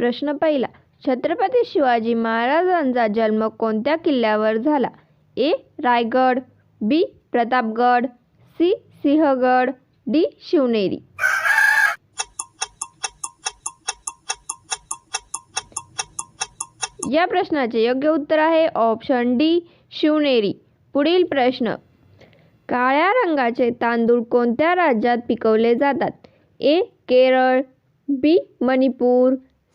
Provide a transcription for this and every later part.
प्रश्न पहिला छत्रपती शिवाजी महाराजांचा जन्म कोणत्या किल्ल्यावर झाला? A Raigad B Pratapgad C Sinhagad D Shivneri. या प्रश्नाचे योग्य उत्तर आहे ऑप्शन डी शिवनेरी. पुढील प्रश्न काळ्या रंगाचे तांदूळ कोणत्या राज्यात पिकवले जातात? A Kerala B Manipur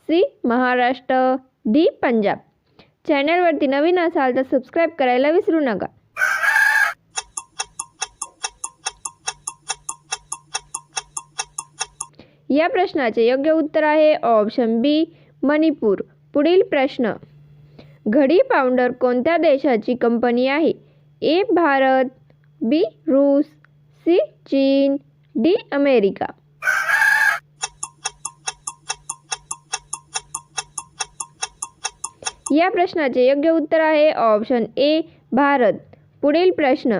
C Maharashtra D Punjab. चॅनलवरती नवीन असाल तर सबस्क्राईब करायला विसरू नका. या प्रश्नाचे योग्य उत्तर आहे ऑप्शन बी मणिपूर. पुढील प्रश्न. घडी पावडर कोणत्या देशाची कंपनी आहे? ए भारत बी रूस सी चीन डी अमेरिका. या प्रश्नाचे योग्य उत्तर आहे ऑप्शन ए भारत. पुढील प्रश्न.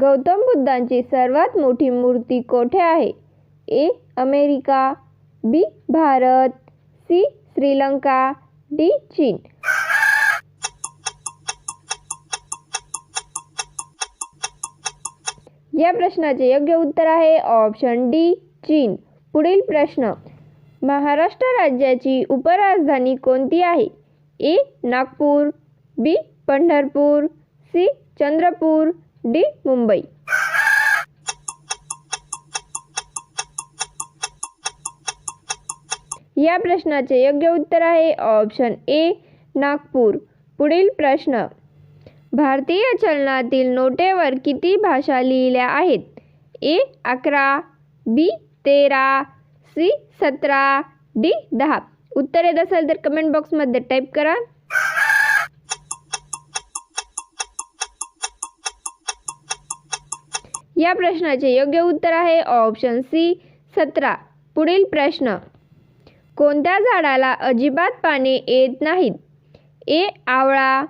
गौतम बुद्धांची सर्वात मोठी मूर्ती कोठे आहे? A America. B Bharat. C Sri Lanka. D चीन. या प्रश्नाचे योग्य उत्तर आहे ऑप्शन डी चीन. पुढील प्रश्न. महाराष्ट्र राज्याची उपराजधानी कोणती आहे? A Nagpur B Pandharpur C Chandrapur D Mumbai. या प्रश्नाचे योग्य उत्तर आहे ऑप्शन ए नागपूर. पुढील प्रश्न भारतीय चलनातील नोटेवर किती भाषा लिहिल्या आहेत? ए अकरा बी तेरा सी सतरा डी दहा. उत्तर येत असेल तर कमेंट बॉक्समध्ये टाईप करा. या प्रश्नाचे योग्य उत्तर आहे ऑप्शन सी सतरा. पुढील प्रश्न. कोणत्या झाडाला अजिबात पाने येत नाहीत? ए आवळा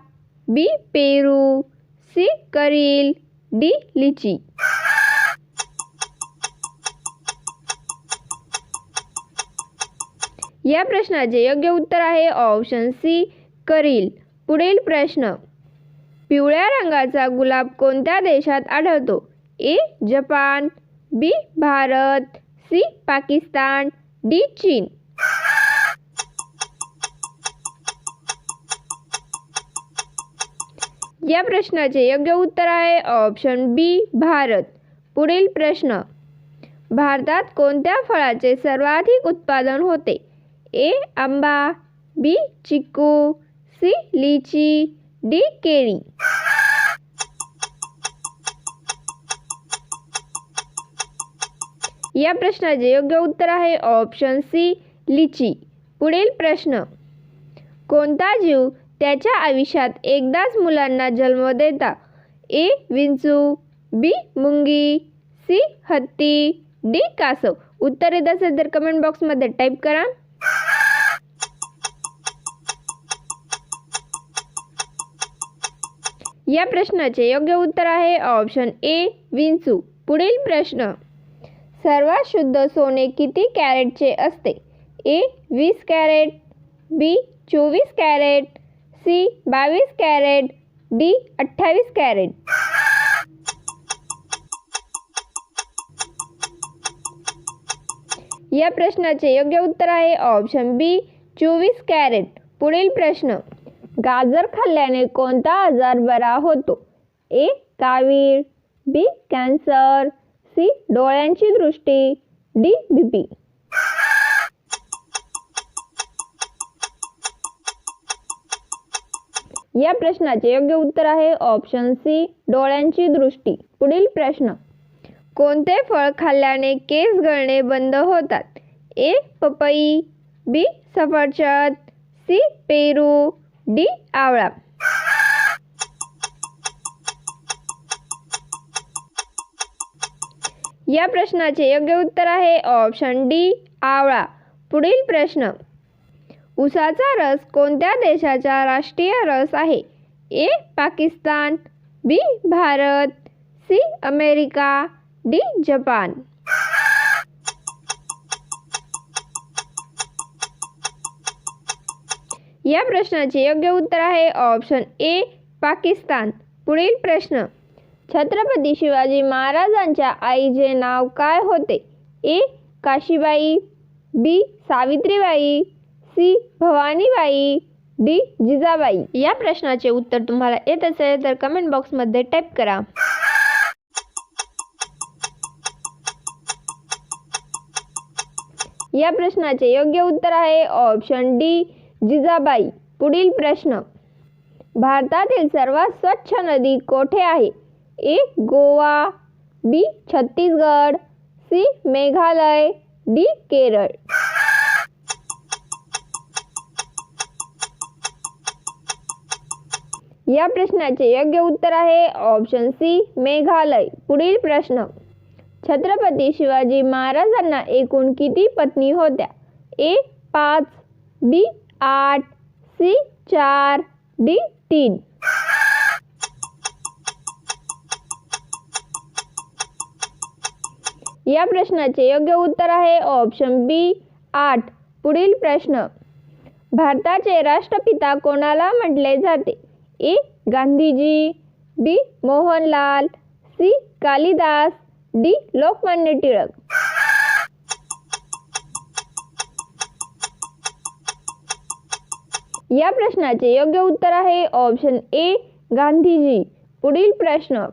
बी पेरू सी करील डी लिची. या प्रश्नाचे योग्य उत्तर आहे ऑप्शन सी करील. पुढील प्रश्न. पिवळ्या रंगाचा गुलाब कोणत्या देशात आढळतो? A Japan B Bharat C Pakistan D चीन. या प्रश्नाचे योग्य उत्तर आहे ऑप्शन बी भारत. पुढील प्रश्न. भारतात कोणत्या फळाचे सर्वाधिक उत्पादन होते? ए आंबा B chikoo C litchi D केळी या प्रश्नाचे योग्य उत्तर आहे ऑप्शन सी लिची. पुढील प्रश्न. कोणता जीव त्याच्या आयुष्यात एकदाच मुलांना जन्म देता? ए विंचू बी मुंगी सी हत्ती डी कासव. उत्तर येत असेल तर कमेंट बॉक्समध्ये टाईप करा. या प्रश्नाचे योग्य उत्तर आहे ऑप्शन ए विंचू. पुढील प्रश्न. सर्वात शुद्ध सोने किती कॅरेटचे असते? ए वीस कॅरेट बी चोवीस कॅरेट सी बावीस कॅरेट डी अठ्ठावीस कॅरेट. या प्रश्नाचे योग्य उत्तर आहे ऑप्शन बी चोवीस कॅरेट. पुढील प्रश्न. गाजर खाल्ल्याने कोणता आजार बरा होतो? ए. कावीळ बी. Cancer C. डोळ्यांची दृष्टी डी. बीपी. या प्रश्नाचे योग्य उत्तर आहे ऑप्शन सी डोळ्यांची दृष्टी. पुढील प्रश्न. कोणते फळ खाल्ल्याने केस गळणे बंद होतात? ए. पपई बी. सफरचंद सी. पेरू डी आवळा. या प्रश्नाचे योग्य उत्तर आहे ऑप्शन डी आवळा. पुढील प्रश्न. उसाचा रस कोणत्या देशाचा राष्ट्रीय रस आहे? A Pakistan B Bharat C America D Japan. या प्रश्नाचे योग्य उत्तर आहे ऑप्शन ए पाकिस्तान. पुढील प्रश्न. छत्रपती शिवाजी महाराजांच्या आईचे नाव काय होते? A Kashibai. B Savitribai. C Bhavanibai. D Jijabai. या प्रश्नाचे उत्तर तुम्हाला येत असेल तर कमेंट बॉक्समध्ये टाईप करा. या प्रश्नाचे योग्य उत्तर आहे ऑप्शन डी जिजाबाई पुढील प्रश्न. भारतातील सर्वात स्वच्छ नदी कोठे आहे? A Goa B Chhattisgarh C Meghalaya D Kerala. या प्रश्नाचे योग्य उत्तर आहे ऑप्शन सी मेघालय. पुढील प्रश्न. छत्रपती शिवाजी महाराजांना एकूण किती पत्नी होत्या? ए पाच बी आठ सी चार डी तीन. या प्रश्नाचे योग्य उत्तर आहे ऑप्शन बी आठ. पुढील प्रश्न. भारताचे राष्ट्रपिता कोणाला म्हटले जाते? A Gandhiji B Mohanlal C Kalidas D Lokmanya Tilak. या प्रश्नाचे योग्य उत्तर आहे ऑप्शन ए गांधीजी. पुढील प्रश्न.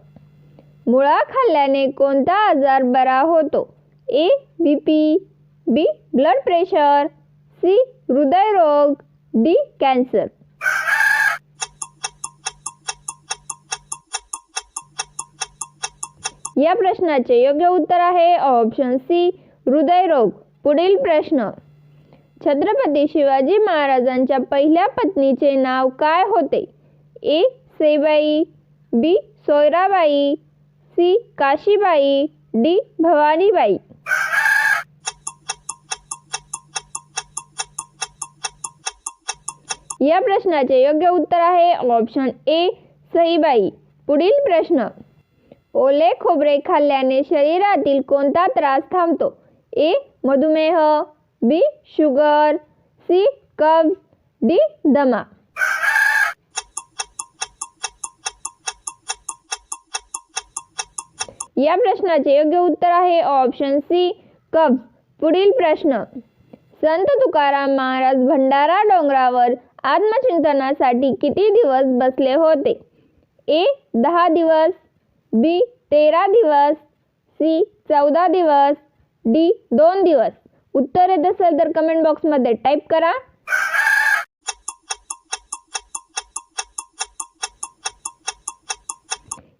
मुळा खाल्ल्याने कोणता आजार बरा होतो? A B P B blood pressure C हृदयरोग डी कॅन्सर या प्रश्नाचे योग्य उत्तर आहे ऑप्शन सी हृदयरोग पुढील प्रश्न. छत्रपती शिवाजी महाराजांच्या पहिल्या पत्नीचे नाव काय होते? A. Saibai B. Soyarabai C. Kashibai D. Bhavanibai. या प्रश्नाचे योग्य उत्तर आहे ऑप्शन ए सईबाई. पुढील प्रश्न. ओले खोबरे खाल्ल्याने शरीरातील कोणता त्रास थांबतो? ए मधुमेह बी शुगर सी कब्ज डी दमा या प्रश्नाचे योग्य उत्तर आहे ऑप्शन सी कब्ज पुढील प्रश्न. संत तुकाराम महाराज भंडारा डोंगरावर आत्मचिंतनासाठी किती दिवस बसले होते? ए दहा दिवस. बी तेरा दिवस. सी चौदा दिवस. डी दोन दिवस. उत्तर येत असेल तर कमेंट बॉक्समध्ये टाईप करा.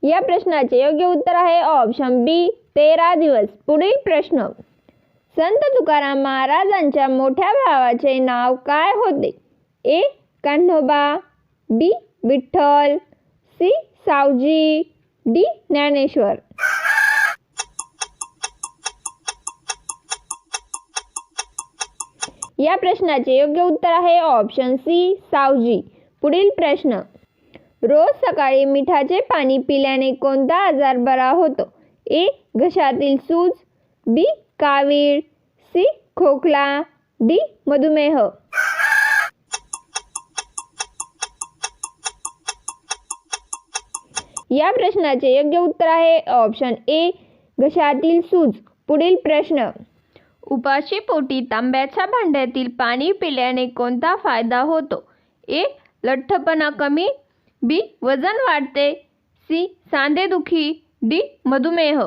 या प्रश्नाचे योग्य उत्तर आहे ऑप्शन बी तेरा दिवस. पुढील प्रश्न. संत तुकाराम महाराजांच्या मोठ्या भावाचे नाव काय होते? A Kanhoba. B Vitthal. C Savji. D Dnyaneshwar. या प्रश्नाचे योग्य उत्तर आहे ऑप्शन सी सावजी. पुढील प्रश्न. रोज सकाळी मिठाचे पाणी पिल्याने कोणता आजार बरा होतो? ए घशातील सूज. बी कावीळ. सी खोकला. डी मधुमेह. या प्रश्नाचे योग्य उत्तर आहे ऑप्शन ए घशातील सूज. पुढील प्रश्न. उपाशी पोटी तांब्याच्या भांड्यातील पाणी पिल्याने कोणता फायदा होतो? ए. लठ्ठपणा कमी. बी. वजन वाढते. सी. सांधेदुखी. डी. मधुमेह.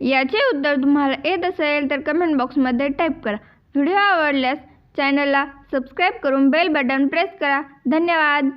याचे उत्तर तुम्हाला येत असेल तर कमेंट बॉक्समध्ये टाईप करा. व्हिडिओ आवडल्यास चॅनलला सबस्क्राईब करून बेल बटन प्रेस करा. धन्यवाद.